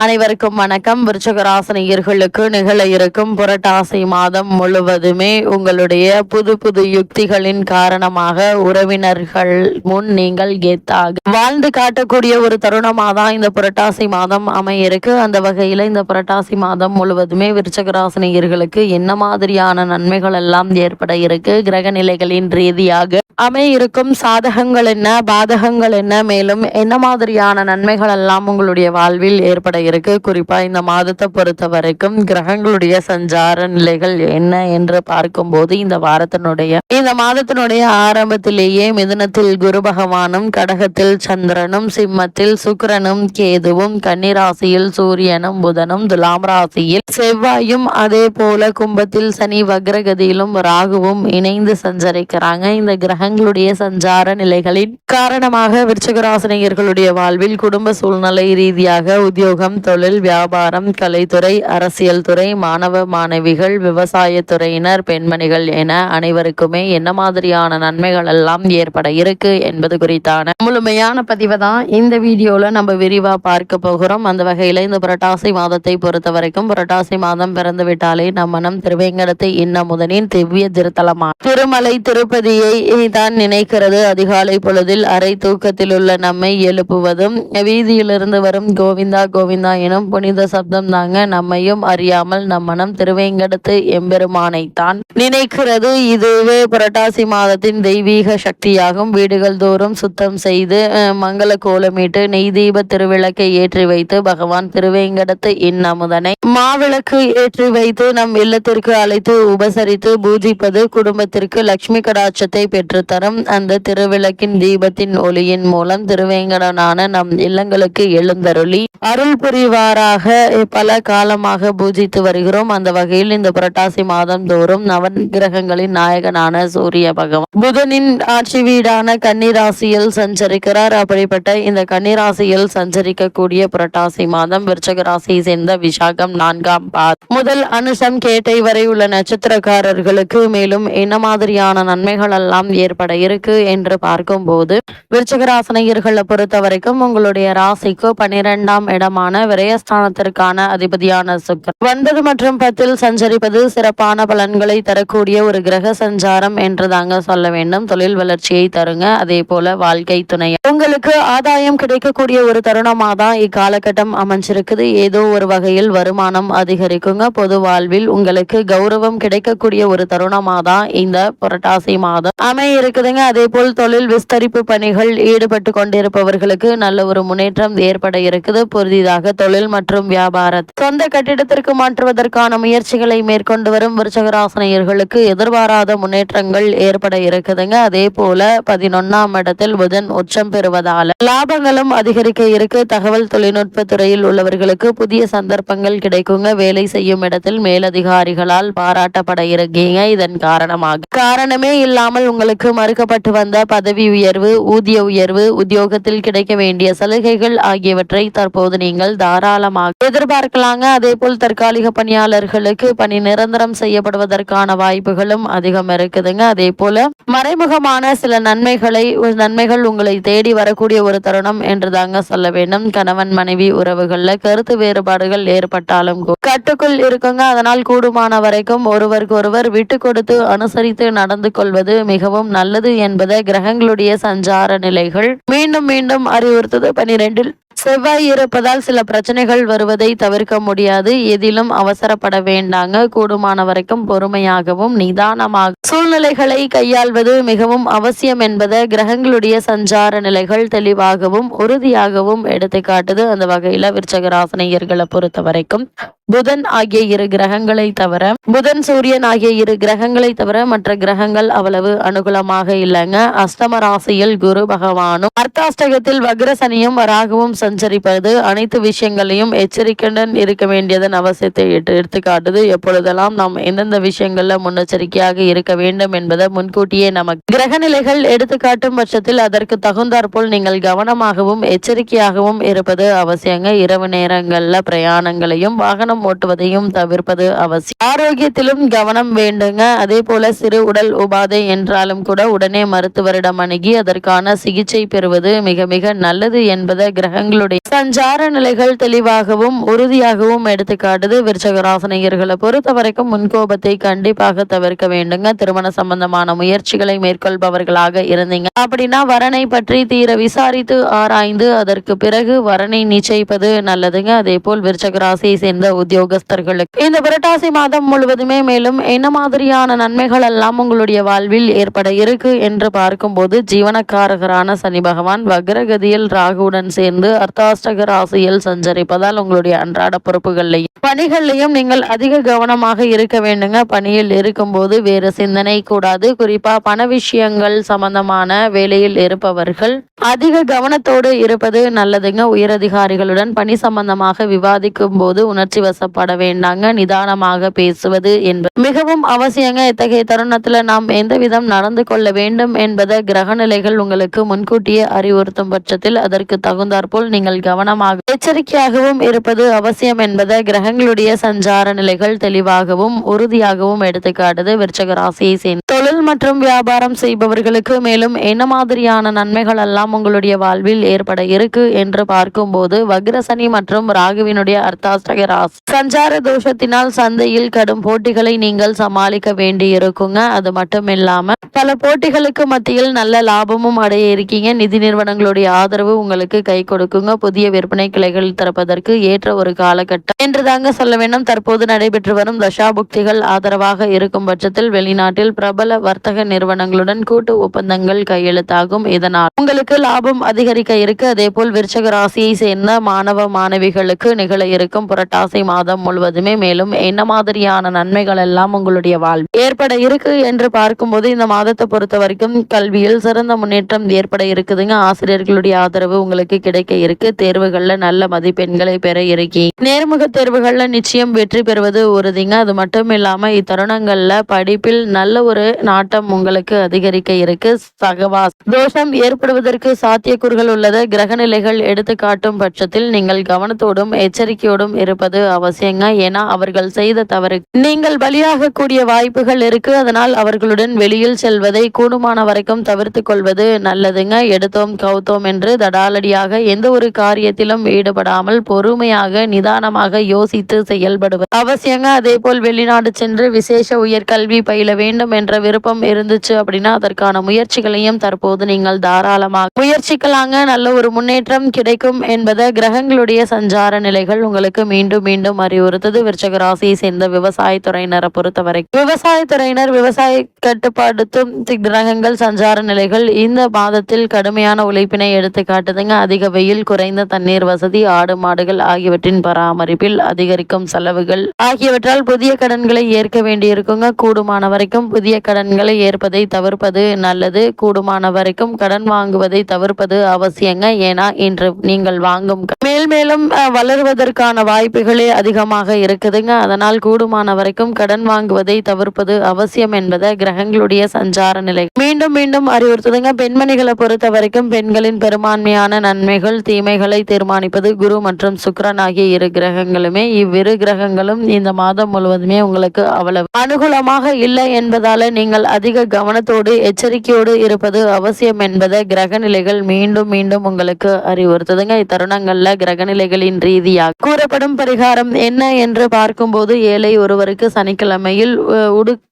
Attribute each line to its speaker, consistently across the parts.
Speaker 1: அனைவருக்கும் வணக்கம். விருச்சகராசனியர்களுக்கு நிகழ இருக்கும் புரட்டாசி மாதம் முழுவதுமே உங்களுடைய புது புது யுக்திகளின் காரணமாக உறவினர்கள் முன் நீங்கள் கெத்தாக வாழ்ந்து காட்டக்கூடிய ஒரு தருணமாக தான் இந்த புரட்டாசி மாதம் அமைய இருக்கு அந்த வகையில இந்த புரட்டாசி மாதம் முழுவதுமே விருச்சகராசனியர்களுக்கு என்ன மாதிரியான நன்மைகள் எல்லாம் ஏற்பட இருக்கு? கிரக நிலைகளின் ரீதியாக அமையிருக்கும் சாதகங்கள் என்ன? பாதகங்கள் என்ன? மேலும் என்ன மாதிரியான நன்மைகள் எல்லாம் உங்களுடைய வாழ்வில் ஏற்பட இருக்கு. குறிப்பா இந்த மாதத்தை பொறுத்த வரைக்கும் கிரகங்களுடைய சஞ்சார நிலைகள் என்ன என்று பார்க்கும்போது இந்த வாரத்தினுடைய இந்த மாதத்தினுடைய ஆரம்பத்திலேயே மிதுனத்தில் குரு பகவானும் கடகத்தில் சந்திரனும் சிம்மத்தில் சுக்கிரனும் கேதுவும் கன்னிராசியில் சூரியனும் புதனும் துலாம் ராசியில் செவ்வாயும் அதே போல கும்பத்தில் சனி வக்ரகதியிலும் ராகுவும் இணைந்து சஞ்சரிக்கிறாங்க. இந்த கிரகங்களுடைய சஞ்சார நிலைகளின் காரணமாக விருச்சகராசினியர்களுடைய வாழ்வில் குடும்ப சூழ்நிலை ரீதியாக உத்தியோகம் தொழில் வியாபாரம் கலைத்துறை அரசியல் துறை மாணவ மாணவிகள் விவசாயத்துறையினர் பெண்மணிகள் என அனைவருக்குமே என்ன மாதிரியான நன்மைகள் எல்லாம் ஏற்பட இருக்கு என்பது குறித்தான முழுமையான பதிவை தான் இந்த வீடியோவில் நம்ம விரிவாக பார்க்க போகிறோம். அந்த வகையில இந்த புரட்டாசி மாதத்தை பொறுத்த வரைக்கும் புரட்டாசி மாதம் பிறந்து விட்டாலே நம் மனம் திருவேங்கடத்தை இன்னமுதனின் திவ்ய திருத்தலமா. திருமலை திருப்பதியை தான் நினைக்கிறது. அதிகாலை பொழுதில் அரை தூக்கத்தில் உள்ள நம்மை எழுப்புவதும் வீதியிலிருந்து வரும் கோவிந்தா கோவிந்தா எனும் புனித சப்தம் தாங்க நம்மையும் அறியாமல் நம் மனம் திருவேங்கடத்து எம்பெருமானை தான் நினைக்கிறது. இதுவே புரட்டாசி மாதத்தின் தெய்வீக சக்தியாகும். வீடுகள் தோறும் சுத்தம் செய்து மங்கள கோலமிட்டு நெய் தீப திருவிளக்கை ஏற்றி வைத்து பகவான் திருவேங்கடத்து இன்னமுதனை மாவிளக்கு ஏற்றி வைத்து நம் இல்லத்திற்கு அழைத்து உபசரித்து பூஜிப்பது குடும்பத்திற்கு லட்சுமி கடாட்சத்தை பெற்றுத்தரும். அந்த திருவிளக்கின் தீபத்தின் ஒளியின் மூலம் திருவேங்கடனான நம் இல்லங்களுக்கு எழுந்தருளி அருள் புரிவாராக பல காலமாக பூஜித்து வருகிறோம். அந்த வகையில் இந்த புரட்டாசி மாதம் தோறும் நவன் கிரகங்களின் நாயகனான சூரிய பகவான் புதனின் ஆட்சி வீடான கன்னிராசியில் சஞ்சரிக்கிறார். அப்படிப்பட்ட இந்த கன்னிராசியில் சஞ்சரிக்கக்கூடிய புரட்டாசி மாதம் விருச்சக ராசியை சேர்ந்த விசாகம் நான்காம் பாத் முதல் அனுஷம் கேட்டை வரை உள்ள நட்சத்திரக்காரர்களுக்கு மேலும் என்ன மாதிரியான நன்மைகள் எல்லாம் ஏற்பட இருக்கு என்று பார்க்கும் பார்க்கும்போது விருச்சகராசனையர்களை பொறுத்த வரைக்கும் உங்களுடைய ராசிக்கு பன்னிரெண்டாம் இடமான விரயஸ்தானத்திற்கான அதிபதியான சுக்கர் ஒன்பது மற்றும் பத்தில் சஞ்சரிப்பது சிறப்பான பலன்களை தரக்கூடிய ஒரு கிரக சஞ்சாரம் என்று தாங்க சொல்ல வேண்டும். தொழில் வளர்ச்சியை தருங்க. அதே போல வாழ்க்கை துணை உங்களுக்கு ஆதாயம் கிடைக்கக்கூடிய ஒரு தருணமாக தான் இக்காலகட்டம் அமைஞ்சிருக்குது. ஏதோ ஒரு வகையில் வருமானம் அதிகரிக்குங்க. பொது வாழ்வில் உங்களுக்கு கௌரவம் கிடைக்கக்கூடிய ஒரு தருணமாக தான் இந்த புரட்டாசி மாதம் அமைய இருக்குதுங்க அதே போல் தொழில் விஸ்தரிப்பு பணிகள் ஈடுபட்டு கொண்டிருப்பவர்களுக்கு நல்ல ஒரு முன்னேற்றம் ஏற்பட இருக்குது. புதிதாக தொழில் மற்றும் வியாபார சொந்த கட்டிடத்திற்கு மாற்றுவதற்கான முயற்சிகளை மேற்கொண்டு வரும் விருச்சகராசனையர்களுக்கு எதிர்பாராத முன்னேற்றங்கள் ஏற்பட இருக்குதுங்க. அதே போல பதினொன்னாம் இடத்தில் புதன் உச்சம் பெறுவதால லாபங்களும் அதிகரிக்க இருக்கு. தகவல் தொழில்நுட்ப துறையில் உள்ளவர்களுக்கு புதிய சந்தர்ப்பங்கள் கிடைக்குங்க. வேலை செய்யும் இடத்தில் மேலதிகாரிகளால் பாராட்டப்பட இருக்கீங்க. இதன் காரணமாக காரணமே இல்லாமல் உங்களுக்கு மறுக்கப்பட்டு வந்த பதவி உயர்வு ஊதிய உயர்வு உத்தியோகத்தில் கிடைக்க வேண்டிய சலுகைகள் ஆகியவற்றை தற்போது நீங்கள் தாராளமாக எதிர்பார்க்கலாங்க. அதே போல் தற்காலிக பணியாளர்களுக்கு பணி நிரந்தரம் செய்யப்படுவதற்கான வாய்ப்புகளும் அதிகம் இருக்குதுங்க. அதே போல மறைமுகமான சில நன்மைகளை நன்மைகள் உங்களை தேடி வரக்கூடிய ஒரு தருணம் என்று தாங்க சொல்ல வேண்டும். கணவன் மனைவி உறவுகள்ல கருத்து வேறுபாடுகள் ஏற்பட்டாலும் கட்டுக்குள் இருக்குங்க. அதனால் கூடுமான வரைக்கும் ஒருவருக்கு ஒருவர் விட்டு கொடுத்து அனுசரித்து நடந்து கொள்வது மிகவும் நல்லது என்பதை கிரகங்களுடைய சஞ்சார நிலைகள் மீண்டும் மீண்டும் அறிவுறுத்தது. பனிரெண்டில் செவ்வாய் இருப்பதால் சில பிரச்சனைகள் வருவதை தவிர்க்க முடியாது. எதிலும் அவசரப்பட வேண்டாங்க. கூடுமான வரைக்கும் பொறுமையாகவும் நிதானமாக சூழ்நிலைகளை கையாள்வது மிகவும் அவசியம் என்பதை கிரகங்களுடைய சஞ்சார நிலைகள் தெளிவாகவும் உறுதியாகவும் எடுத்துக்காட்டுது அந்த வகையில விருச்சகராசனையர்களை பொறுத்த வரைக்கும் புதன் ஆகிய இரு கிரகங்களை தவிர புதன் சூரியன் ஆகிய இரு கிரகங்களை தவிர மற்ற கிரகங்கள் அவ்வளவு அனுகூலமாக இல்லைங்க. அஷ்டம ராசியில் குரு பகவானும் அர்த்தாஷ்டகத்தில் வக்ரசனியும் வராகவும் சஞ்சரிப்பது அனைத்து விஷயங்களையும் எச்சரிக்கையுடன் இருக்க வேண்டியதன் அவசியத்தை எடுத்து எடுத்துக்காட்டுது. எப்பொழுதெல்லாம் நாம் எந்தெந்த விஷயங்கள்ல முன்னெச்சரிக்கையாக இருக்க வேண்டும் என்பதை முன்கூட்டியே நமக்கு கிரக நிலைகள் எடுத்துக்காட்டும் பட்சத்தில் அதற்கு தகுந்தாற்போல் நீங்கள் கவனமாகவும் எச்சரிக்கையாகவும் இருப்பது அவசியங்க. இரவு நேரங்கள்ல பிரயாணங்களையும் வாகனம் ஓட்டுவதையும் தவிர்ப்பது அவசியம். ஆரோக்கியத்திலும் கவனம் வேண்டுங்க. அதே போல சிறு உடல் உபாதை என்றாலும் கூட உடனே மருத்துவரிடம் அணுகி அதற்கான சிகிச்சை பெறுவது மிக மிக நல்லது என்பதை கிரகங்கள் கிரகங்களுடைய சஞ்சார நிலைகள் தெளிவாகவும் உறுதியாகவும் எடுத்துக்காட்டுது. விருச்சகராசனையர்களை பொறுத்த வரைக்கும் முன்கோபத்தை கண்டிப்பாக தவிர்க்க வேண்டுங்க. திருமண சம்பந்தமான முயற்சிகளை மேற்கொள்பவர்களாக இருந்தீங்க. அப்படின்னா வரனை பற்றி தீர விசாரித்து ஆராய்ந்து அதற்கு பிறகு வரனை நிச்சயிப்பது நல்லதுங்க. அதே போல் விருச்சகராசியை சேர்ந்த உத்தியோகஸ்தர்களுக்கு இந்த புரட்டாசி மாதம் முழுவதுமே மேலும் என்ன மாதிரியான நன்மைகள் எல்லாம் உங்களுடைய வாழ்வில் ஏற்பட இருக்கு என்று பார்க்கும்போது ஜீவனக்காரகரான சனி பகவான் வக்ரகதியில் ராகுவுடன் சேர்ந்து அர்த்தாஷ்டக ராசியில் சஞ்சரிப்பதால் உங்களுடைய அன்றாட பொறுப்புகள்லையும் பணிகள்லையும் நீங்கள் அதிக கவனமாக இருக்க வேண்டுங்க. பணியில் இருக்கும்போது வேறு சிந்தனை கூடாது. குறிப்பா பண விஷயங்கள் சம்பந்தமான வேலையில் இருப்பவர்கள் அதிக கவனத்தோடு இருப்பது நல்லதுங்க. உயரதிகாரிகளுடன் பணி சம்பந்தமாக விவாதிக்கும் போது உணர்ச்சி வசப்பட வேண்டாங்க. நிதானமாக பேசுவது என்பது மிகவும் அவசியங்க. இத்தகைய தருணத்துல நாம் எந்த விதம் நடந்து கொள்ள வேண்டும் என்பதை கிரகநிலைகள் உங்களுக்கு முன்கூட்டியே அறிவுறுத்தும் பட்சத்தில் அதற்கு தகுந்தாற்போல் நீங்கள் நீங்கள் கவனமாக எச்சரிக்கையாகவும் இருப்பது அவசியம் என்பதை கிரகங்களுடைய சஞ்சார நிலைகள் தெளிவாகவும் உறுதியாகவும் எடுத்துக்காட்டுது விருச்சக ராசியை சேர்ந்த தொழில் மற்றும் வியாபாரம் செய்பவர்களுக்கு மேலும் என்ன மாதிரியான நன்மைகள் எல்லாம் உங்களுடைய வாழ்வில் ஏற்பட இருக்கு என்று பார்க்கும்போது வக்ரசனி மற்றும் ராகுவினுடைய அர்த்தாஷ்டக ராசி. சஞ்சார தோஷத்தினால் சந்தையில் கடும் போட்டிகளை நீங்கள் சமாளிக்க வேண்டி இருக்குங்க அது மட்டும் இல்லாம பல போட்டிகளுக்கு மத்தியில் நல்ல லாபமும் அடைய இருக்கீங்க. நிதி நிறுவனங்களுடைய ஆதரவு உங்களுக்கு கை கொடுக்குங்க. புதிய விற்பனை கிளைகள் திறப்பதற்கு ஏற்ற ஒரு காலகட்டம். என்று தாங்க சொல்ல வேண்டும் தற்போது நடைபெற்று வரும் தசாபுக்திகள் ஆதரவாக இருக்கும் பட்சத்தில் வெளிநாட்டில் பிரபல வர்த்தக நிறுவனங்களுடன் கூட்டு ஒப்பந்தங்கள் கையெழுத்தாகும். இதனால் உங்களுக்கு லாபம் அதிகரிக்க இருக்கு. அதே போல் விருச்சக ராசியை சேர்ந்த மாணவ மாணவிகளுக்கு நிகழ இருக்கும் புரட்டாசி மாதம் முழுவதுமே. மேலும் என்ன மாதிரியான நன்மைகள் எல்லாம் உங்களுடைய வாழ்வு ஏற்பட இருக்கு என்று பார்க்கும்போது இந்த மாதத்தை பொறுத்த வரைக்கும் கல்வியில் சிறந்த முன்னேற்றம் ஏற்பட இருக்குதுங்க. ஆசிரியர்களுடைய ஆதரவு உங்களுக்கு கிடைக்க இருக்கு. தேர்வுகள்ல நல்ல மதிப்பெண்களை பெற இருக்கி நேர்முக தேர்வுகள்ல நிச்சயம் வெற்றி பெறுவது உறுதிங்க. அது மட்டும் இல்லாம இத்தருணங்கள்ல படிப்பில் நல்ல ஒரு நாட்டம் உங்களுக்கு அதிகரிக்க இருக்கு. சகவாஸ் தோஷம் ஏற்படுவதற்கு சாத்தியக்கூறுகள் உள்ளது. கிரகநிலைகள் எடுத்து காட்டும் பட்சத்தில் நீங்கள் கவனத்தோடும் எச்சரிக்கையோடும் இருப்பது அவசியங்க. ஏன்னா அவர்கள் செய்த தவறு. நீங்கள் பலியாகக்கூடிய வாய்ப்புகள் இருக்கு. அதனால் அவர்களுடன் வெளியில் செல்வதை கூடுமான வரைக்கும் தவிர்த்து கொள்வது நல்லதுங்க. எடுத்தோம் கவுத்தோம் என்று தடாலடியாக எந்த ஒரு காரியத்திலும் ஈடுபடாமல் பொறுமையாக நிதானமாக யோசித்து செயல்படுவது அவசியங்க. அதே போல் வெளிநாடு சென்று விசேஷ உயர்கல்வி பயில வேண்டும் என்ற விருப்பம் இருந்துச்சு அப்படின்னா அதற்கான முயற்சிகளையும் தற்போது நீங்கள் தாராளமாக முயற்சிக்கலாங்க. நல்ல ஒரு முன்னேற்றம் கிடைக்கும் என்பதை கிரகங்களுடைய சஞ்சார நிலைகள் உங்களுக்கு மீண்டும் மீண்டும் அறிவுறுத்தது. விருச்சக ராசியை சேர்ந்த விவசாயத்துறையினரை பொறுத்தவரை விவசாயத்துறையினர் விவசாய கட்டுப்பாடுத்தும் கிரகங்கள் சஞ்சார நிலைகள் இந்த மாதத்தில் கடுமையான உழைப்பினை எடுத்து காட்டுதுங்க. அதிக வெயில் குறைந்த தண்ணீர் வசதி ஆடு மாடுகள் ஆகியவற்றின் பராமரிப்பில் அதிகரிக்கும் செலவுகள் ஆகியவற்றால் புதிய கடன்களை ஏற்க வேண்டியிருக்குங்க. கூடுமான வரைக்கும் புதிய கடன் கடன்களை ஏற்பதை தவிர்ப்பது நல்லது. கூடுமான வரைக்கும் கடன் வாங்குவதை தவிர்ப்பது அவசியங்க. ஏன்னா இன்று நீங்கள் வாங்கும் மேல் மேலும் வளர்வதற்கான வளருவதற்கான வாய்ப்புகளே அதிகமாக இருக்குதுங்க. அதனால் கூடுமான வரைக்கும் கடன் வாங்குவதை தவிர்ப்பது அவசியம் என்பதை கிரகங்களுடைய சஞ்சார நிலை. மீண்டும் மீண்டும் அறிவுறுத்துதுங்க. பெண்மணிகளை பொறுத்த வரைக்கும் பெண்களின் பெரும்பான்மையான நன்மைகள் தீமைகளை தீர்மானிப்பது குரு மற்றும் சுக்கிரன் ஆகிய இரு கிரகங்களுமே. இவ்விரு கிரகங்களும் இந்த மாதம் முழுவதுமே உங்களுக்கு அவ்வளவு அனுகூலமாக இல்லை என்பதால நீங்கள் அதிக கவனத்தோடு எச்சரிக்கையோடு இருப்பது அவசியம் என்பதை கிரகநிலைகள் மீண்டும் மீண்டும் உங்களுக்கு அறிவுறுத்துதுங்க. இத்தருணங்கள்ல கிரகநிலைகளின் ரீதியாக கூறப்படும் பரிகாரம் என்ன என்று பார்க்கும்போது ஏழை ஒருவருக்கு சனிக்கிழமையில் உடுத்த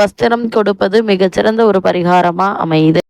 Speaker 1: வஸ்திரம் கொடுப்பது மிகச்சிறந்த ஒரு பரிகாரமா அமையுது.